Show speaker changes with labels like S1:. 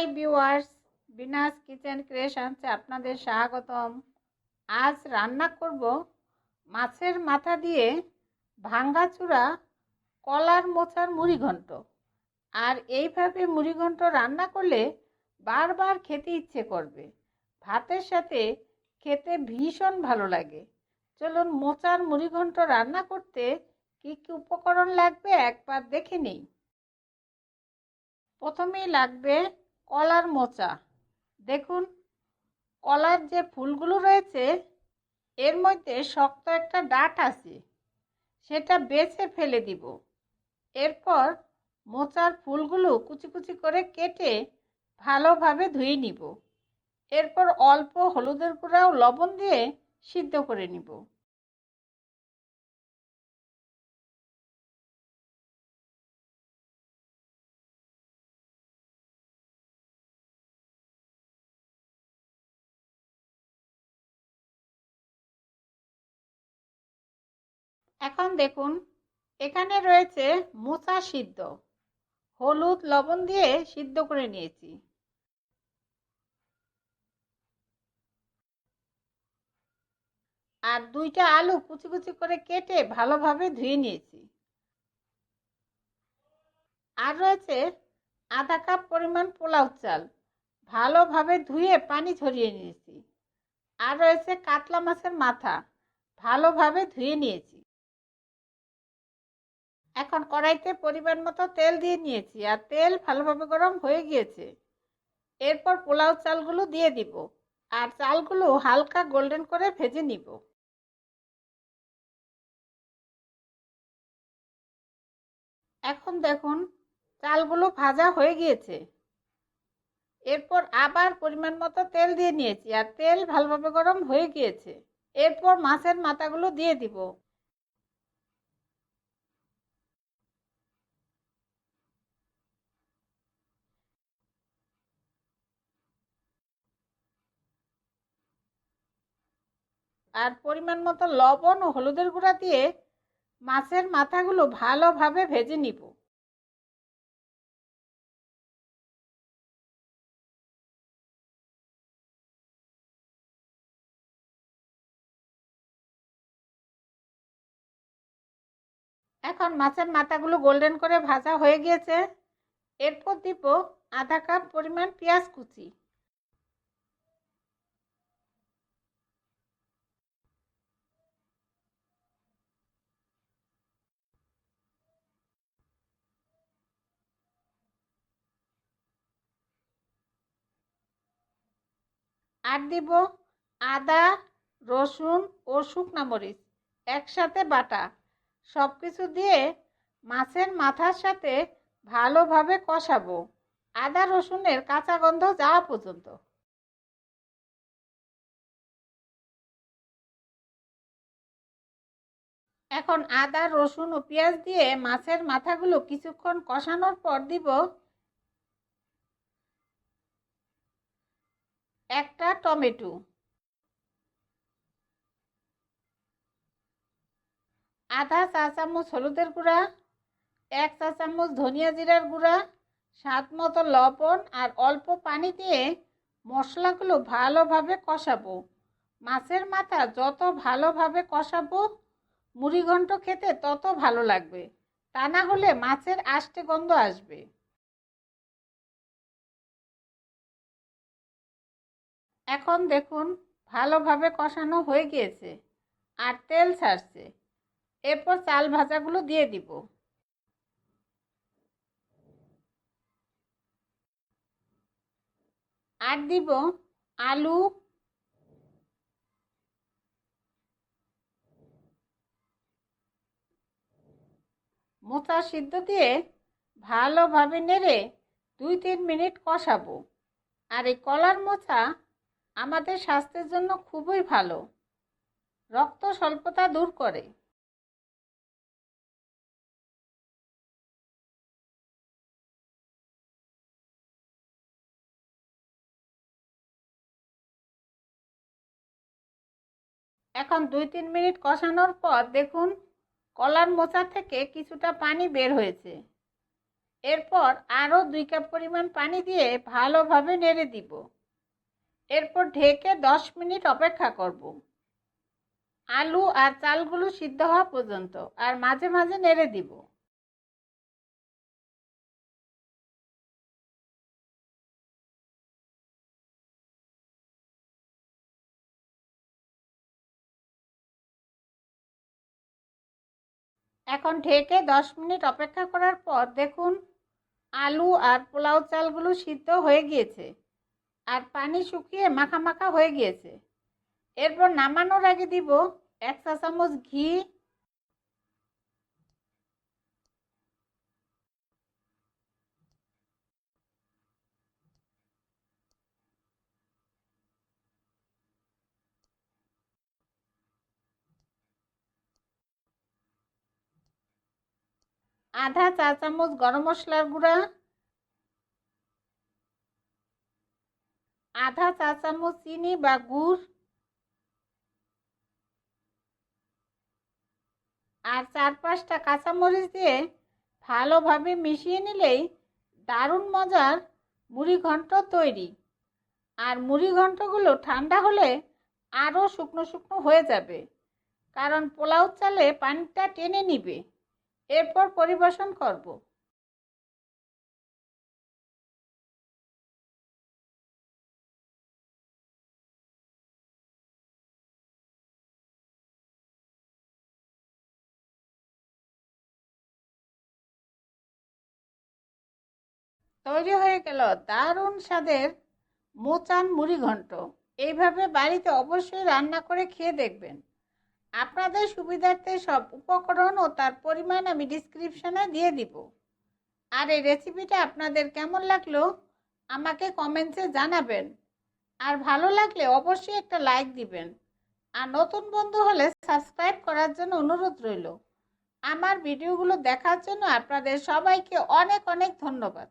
S1: High viewers, Bina's kitchen ক্রিয়েশনসে আপনাদের স্বাগতম। আজ রান্না করব মাছের মাথা দিয়ে ভাঙ্গাচুরা কলার মোচার মুড়িঘণ্ট আর এইভাবে মুড়িঘণ্ট রান্না করলে বারবার খেতে ইচ্ছে করবে। ভাতের সাথে খেতে ভীষণ ভালো লাগে। চলুন মোচার মুড়িঘণ্ট রান্না করতে কী কী উপকরণ লাগবে একবার দেখে নিই। প্রথমেই লাগবে কলার মোচা। দেখুন, কলার যে ফুলগুলো রয়েছে, এর মধ্যে শক্ত একটা ডাট আছে, সেটা বেছে ফেলে দিব। এরপর মোচার ফুলগুলো কুচি কুচি করে কেটে ভালোভাবে ধুয়ে নিব। এরপর অল্প হলুদের গুঁড়া ও লবণ দিয়ে সিদ্ধ করে নিব। এখন দেখুন, এখানে রয়েছে মোচা সিদ্ধ। হলুদ, লবণ দিয়ে সিদ্ধ করে নিয়েছি। আর দুইটা আলু কুচি কুচি করে কেটে ভালোভাবে ধুয়ে নিয়েছি। আর রয়েছে আধা কাপ পরিমাণ পোলাও চাল। ভালোভাবে ধুয়ে পানি ঝরিয়ে নিয়েছি। আর রয়েছে কাতলা মাছের মাথা। ভালোভাবে ধুয়ে নিয়েছি। এখন কড়াইতে পরিমাণ মতো তেল দিয়ে নিয়েছি আর তেল ভালোভাবে গরম হয়ে গিয়েছে। এরপর পোলাও চালগুলো দিয়ে দিব আর চালগুলো হালকা গোল্ডেন করে ভেজে নিব। এখন দেখুন চালগুলো ভাজা হয়ে গিয়েছে। এরপর আবার পরিমাণ মতো তেল দিয়ে নিয়েছি আর তেল ভালোভাবে গরম হয়ে গিয়েছে। এরপর মাছের মাথাগুলো দিয়ে দিব। আর পরিমাণ মতো লবণ ও হলুদের গুঁড়া দিয়ে মাছের মাথাগুলো ভালোভাবে ভেজে নিব। এখন মাছের মাথাগুলো গোল্ডেন করে ভাজা হয়ে গিয়েছে। এরপর দিব আধা কাপ পরিমাণ পেঁয়াজ কুচি। আর দিব আদা, রসুন ও শুকনা মরিচ একসাথে বাটা। সব কিছু দিয়ে মাছের মাথার সাথে ভালোভাবে কষাবো। আদা, রসুনের কাঁচা গন্ধ যাওয়া পর্যন্ত। এখন আদা, রসুন ও পেঁয়াজ দিয়ে মাছের মাথাগুলো কিছুক্ষণ কষানোর পর দিব একটা টমেটো। আধা চা চামচ হলুদের গুঁড়া, এক চা চামচ ধনিয়া জিরার গুঁড়া, স্বাদ মতো লবণ আর অল্প পানি দিয়ে মশলাগুলো ভালোভাবে কষাবো। মাছের মাথা যত ভালোভাবে কষাবো, মুড়িঘণ্ট খেতে তত ভালো লাগবে। তা না হলে মাছের আষ্টে গন্ধ আসবে। এখন দেখুন, ভালোভাবে কষানো হয়ে গিয়েছে আর তেল ছাড়ছে। এরপর চাল ভাজাগুলো দিয়ে দিব। আর দিব আলু মোচা সিদ্ধ দিয়ে ভালোভাবে নেড়ে দুই তিন মিনিট কষাবো। আর এই কলার মোচা আমাদের স্বাস্থ্যের জন্য খুবই ভালো। রক্ত স্বল্পতা দূর করে। এখন দুই তিন মিনিট কষানোর পর দেখুন, কলার মোচা থেকে কিছুটা পানি বের হয়েছে। এরপর আরও দুই কাপ পরিমাণ পানি দিয়ে ভালোভাবে নেড়ে দিব। এরপর ঢেকে দশ মিনিট অপেক্ষা করব। আলু আর চালগুলো সিদ্ধ হওয়া পর্যন্ত আর মাঝে মাঝে নেড়ে দিব। এখন ঢেকে দশ মিনিট অপেক্ষা করার পর দেখুন, আলু আর পোলাও চালগুলো সিদ্ধ হয়ে গিয়েছে। আর পানি শুকিয়ে মাখা মাখা হয়ে গিয়েছে। এরপর নামানোর আগে দিব এক চা চামচ ঘি। আধা চা চামচ গরম মশলার গুঁড়া। আধা চা চামচ চিনি বা গুড় আর চার পাঁচটা কাঁচামরিচ দিয়ে ভালোভাবে মিশিয়ে নিলেই দারুণ মজার মুড়ি ঘন্ট তৈরি। আর মুড়ি ঘন্টগুলো ঠান্ডা হলে আরও শুকনো শুকনো হয়ে যাবে, কারণ পোলাও চালে পানিটা টেনে নিবে। এরপর পরিবেশন করব। তৈরি হয়ে গেল দারুণ স্বাদের মোচান মুড়ি ঘন্ট। এইভাবে বাড়িতে অবশ্যই রান্না করে খেয়ে দেখবেন। আপনাদের সুবিধার্থে সব উপকরণ ও তার পরিমাণ আমি ডিসক্রিপশানে দিয়ে দিব। আর এই রেসিপিটা আপনাদের কেমন লাগল, আমাকে কমেন্টসে জানাবেন। আর ভালো লাগলে অবশ্যই একটা লাইক দিবেন। আর নতুন বন্ধু হলে সাবস্ক্রাইব করার জন্য অনুরোধ রইল। আমার ভিডিওগুলো দেখার জন্য আপনাদের সবাইকে অনেক অনেক ধন্যবাদ।